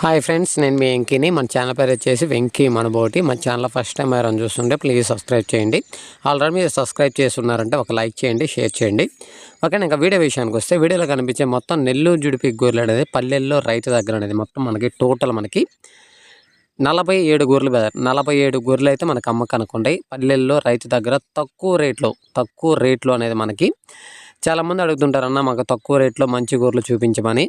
Hi friends నేను మీ వెంకీని. మన channel పేరు వచ్చేసి వెంకీ మనబోటి. మన ఛానల్ ఫస్ట్ టైం ఎవరైనా చూస్తుంటే ప్లీజ్ సబ్స్క్రైబ్ చేయండి. ఆల్రెడీ మీరు సబ్స్క్రైబ్ చేస్తున్నారంటే ఒక లైక్ చేయండి షేర్ చేయండి. ఓకే ఇంకా వీడియో విషయానికి వస్తే వీడియోలో కనిపించే మొత్తం నెల్లూరు జుడిపి గొర్రెలు అనేది పల్లెల్లో రైతు దగ్గర అనేది మొత్తం మనకి టోటల్ మనకి నలభై ఏడు గొర్రెలు బెదర్ నలభై ఏడు గొర్రెలు అయితే మనకు అమ్మకానికి ఉంటాయి పల్లెల్లో రైతు దగ్గర తక్కువ రేట్లో తక్కువ రేట్లో అనేది మనకి చాలామంది అడుగుతుంటారు అన్న మాకు తక్కువ రేట్లో మంచి గొర్రెలు చూపించమని.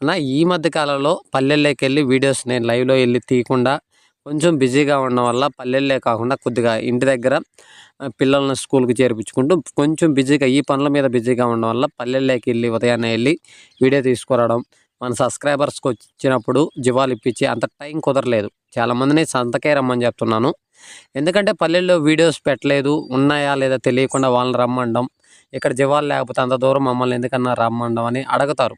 అన్న ఈ మధ్య కాలంలో పల్లెల్లోకి వెళ్ళి వీడియోస్ నేను లైవ్లో వెళ్ళి తీయకుండా కొంచెం బిజీగా ఉండడం వల్ల పల్లెల్లే కాకుండా కొద్దిగా ఇంటి దగ్గర పిల్లలను పిల్లల్ని స్కూల్కి చేర్పించుకుంటూ కొంచెం బిజీగా ఈ పనుల మీద బిజీగా ఉండడం వల్ల పల్లెల్లోకి వెళ్ళి ఉదయాన్నే వెళ్ళి వీడియో తీసుకురావడం మన సబ్స్క్రైబర్స్కి వచ్చినప్పుడు జీవాలు ఇప్పించి అంత టైం కుదరలేదు. చాలామందిని సంతకే రమ్మని చెప్తున్నాను. ఎందుకంటే పల్లెల్లో వీడియోస్ పెట్టలేదు ఉన్నాయా లేదా తెలియకుండా వాళ్ళని రమ్మండం ఇక్కడ జీవాలు లేకపోతే అంత దూరం మమ్మల్ని ఎందుకన్నా రమ్మండం అని అడుగుతారు.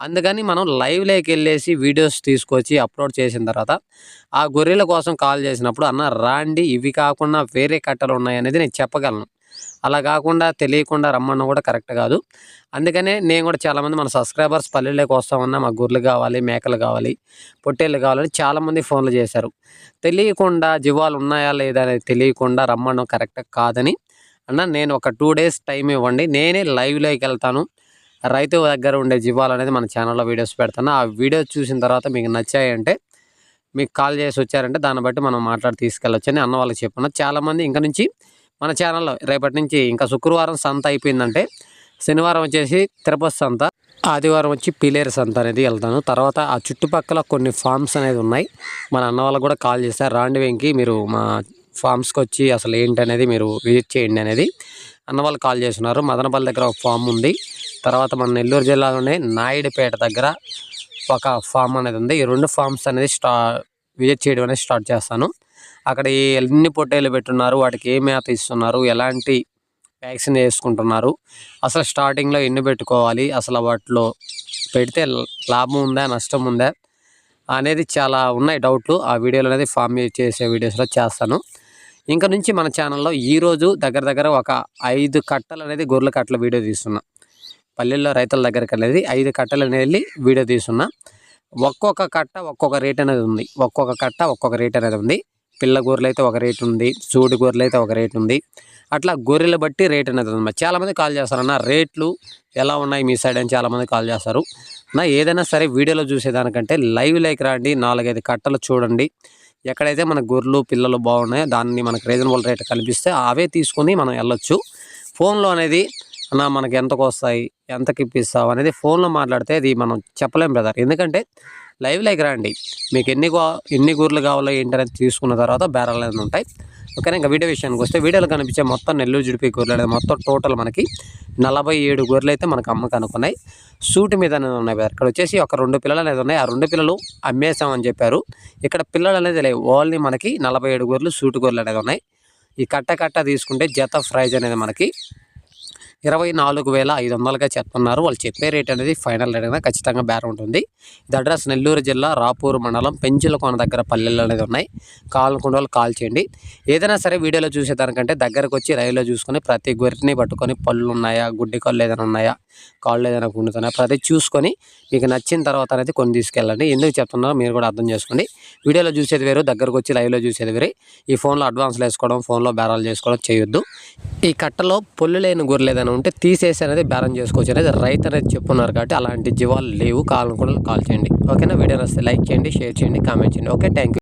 అందుకని మనం లైవ్లోకి వెళ్ళేసి వీడియోస్ తీసుకొచ్చి అప్లోడ్ చేసిన తర్వాత ఆ గొర్రెల కోసం కాల్ చేసినప్పుడు అన్న రాండి ఇవి కాకుండా వేరే కట్టలు ఉన్నాయనేది నేను చెప్పగలను. అలా కాకుండా తెలియకుండా రమ్మన్న కూడా కరెక్ట్ కాదు. అందుకనే నేను కూడా చాలామంది మన సబ్స్క్రైబర్స్ పల్లెల్లోకి వస్తామన్నా మాకు గొర్రెలు కావాలి మేకలు కావాలి పొట్టేళ్ళు కావాలని చాలామంది ఫోన్లు చేశారు. తెలియకుండా జీవాలు ఉన్నాయా లేదా అనేది తెలియకుండా రమ్మడం కరెక్ట్ కాదని అన్న నేను ఒక టూ డేస్ టైం ఇవ్వండి. నేనే లైవ్లోకి వెళ్తాను. రైతు దగ్గర ఉండే జీవాలు అనేది మన ఛానల్లో వీడియోస్ పెడతాను. ఆ వీడియోస్ చూసిన తర్వాత మీకు నచ్చాయంటే మీకు కాల్ చేసి వచ్చారంటే దాన్ని బట్టి మనం మాట్లాడి తీసుకెళ్ళొచ్చు అని అన్న వాళ్ళకి చెప్పిన. చాలామంది ఇంకా నుంచి మన ఛానల్లో రేపటి నుంచి ఇంకా శుక్రవారం సంత అయిపోయిందంటే శనివారం వచ్చేసి తిరుపతి సంత ఆదివారం వచ్చి పిలేరు సంత అనేది వెళ్తాను. తర్వాత ఆ చుట్టుపక్కల కొన్ని ఫామ్స్ అనేది ఉన్నాయి. మన అన్న వాళ్ళకు కూడా కాల్ చేశారు రాండి వెంకి మీరు మా ఫామ్స్కి వచ్చి అసలు ఏంటి అనేది మీరు విజిట్ చేయండి అనేది అన్న వాళ్ళు కాల్ చేస్తున్నారు. మదనపల్లి దగ్గర ఒక ఫామ్ ఉంది. తర్వాత మన నెల్లూరు జిల్లాలోనే నాయుడుపేట దగ్గర ఒక ఫామ్ అనేది ఉంది. ఈ రెండు ఫామ్స్ అనేది స్టా విజిట్ చేయడం అనేది స్టార్ట్ చేస్తాను. అక్కడ ఎన్ని పొట్టేలు పెట్టున్నారు వాటికి ఏ మేత ఇస్తున్నారు ఎలాంటి వ్యాక్సిన్ వేసుకుంటున్నారు అసలు స్టార్టింగ్లో ఎన్ని పెట్టుకోవాలి అసలు వాటిలో పెడితే లాభం ఉందా నష్టం ఉందా అనేది చాలా ఉన్నాయి డౌట్లు. ఆ వీడియోలు అనేది ఫామ్ చేసే వీడియోస్లో చేస్తాను. ఇంకా నుంచి మన ఛానల్లో ఈరోజు దగ్గర దగ్గర ఒక ఐదు కట్టలు అనేది గొర్రెల కట్టల వీడియో తీస్తున్నా. పల్లెల్లో రైతుల దగ్గరికి అనేది ఐదు కట్టలు అనేది వీడియో తీస్తున్నా. ఒక్కొక్క కట్ట ఒక్కొక్క రేట్ అనేది ఉంది. ఒక్కొక్క కట్ట ఒక్కొక్క రేట్ అనేది ఉంది. పిల్ల గొర్రెలు అయితే ఒక రేట్ ఉంది. చూడు గొర్రెలు అయితే ఒక రేట్ ఉంది. అట్లా గొర్రెలు బట్టి రేట్ అనేది ఉంది. చాలామంది కాల్ చేస్తారన్న రేట్లు ఎలా ఉన్నాయి మీ సైడ్? అని చాలామంది కాల్ చేస్తారు. నా ఏదైనా సరే వీడియోలో చూసేదానికంటే లైవ్ లైక్ రండి. నాలుగైదు కట్టలు చూడండి. ఎక్కడైతే మన గొర్రెలు పిల్లలు బాగున్నాయో దాన్ని మనకు రీజనబుల్ రేట్ కనిపిస్తే అవే తీసుకొని మనం వెళ్ళొచ్చు. ఫోన్లో అనేది అన్న మనకి ఎంతకు వస్తాయి? ఎంతకి ఇప్పిస్తావు? అనేది ఫోన్లో మాట్లాడితే అది మనం చెప్పలేం బ్రదర్ ఎందుకంటే లైవ్ లైక్ రండి. మీకు ఎన్ని గో- ఎన్ని గొర్రెలు కావాలో ఏంటనేది తీసుకున్న తర్వాత బేరాలు అనేది ఉంటాయి. ఓకేనా? ఇంకా వీడియో విషయానికి వస్తే వీడియోలో కనిపించే మొత్తం నెల్లూరు జుడిపి గొర్రెలు మొత్తం టోటల్ మనకి నలభై ఏడు గొర్రెలు అయితే మనకు అమ్మకం అనుకున్నాయి సూటి మీద అనేది ఉన్నాయి అక్కడ ఇక్కడ వచ్చేసి ఒక రెండు పిల్లలు అనేది ఉన్నాయి. ఆ రెండు పిల్లలు అమ్మేసామని చెప్పారు. ఇక్కడ పిల్లలు అనేది లేవు. ఓన్లీ మనకి నలభై ఏడు గొర్రెలు సూటు గొర్రెలు అనేది ఉన్నాయి. ఈ కట్ట కట్ట తీసుకుంటే జత ప్రైజ్ అనేది మనకి ఇరవై నాలుగు వేల ఐదు వందలుగా చెప్తున్నారు. వాళ్ళు చెప్పే రేట్ అనేది ఫైనల్ రేట్ అనేది ఖచ్చితంగా బేర ఉంటుంది. ఇది అడ్రస్ నెల్లూరు జిల్లా రాపూరు మండలం పెంచులకోన దగ్గర పల్లెలు అనేది ఉన్నాయి. కావాలనుకున్న వాళ్ళు కాల్ చేయండి. ఏదైనా సరే వీడియోలో చూసేదానికంటే దగ్గరకు వచ్చి రైల్లో చూసుకొని ప్రతి గొర్రెని పట్టుకొని పళ్ళు ఉన్నాయా గుడ్డి కళ్ళు ఏదైనా ఉన్నాయా కాళ్ళు ఏదైనా గుండుతున్నాయా ప్రతి చూసుకొని మీకు నచ్చిన తర్వాత అనేది కొన్ని తీసుకెళ్ళండి. ఎందుకు చెప్తున్నారో మీరు కూడా అర్థం చేసుకోండి. వీడియోలో చూసేది వేరు దగ్గరకు వచ్చి లైవ్లో చూసేది వేరే. ఈ ఫోన్లో అడ్వాన్స్లు వేసుకోవడం ఫోన్లో బేరాలు చేసుకోవడం చేయొద్దు. ఈ కట్టలో పొల్లు లేని గొర్రెలు ఏదైనా ఉంటే తీసేసి అనేది బేరం చేసుకోవచ్చు అనేది రైతు అనేది చెప్పున్నారు కాబట్టి అలాంటి జీవాలు లేవు. కావాలనుకున్న కాల్ చేయండి. ఓకేనా? వీడియో వస్తే లైక్ చేయండి షేర్ చేయండి కామెంట్ చేయండి. Okay thank you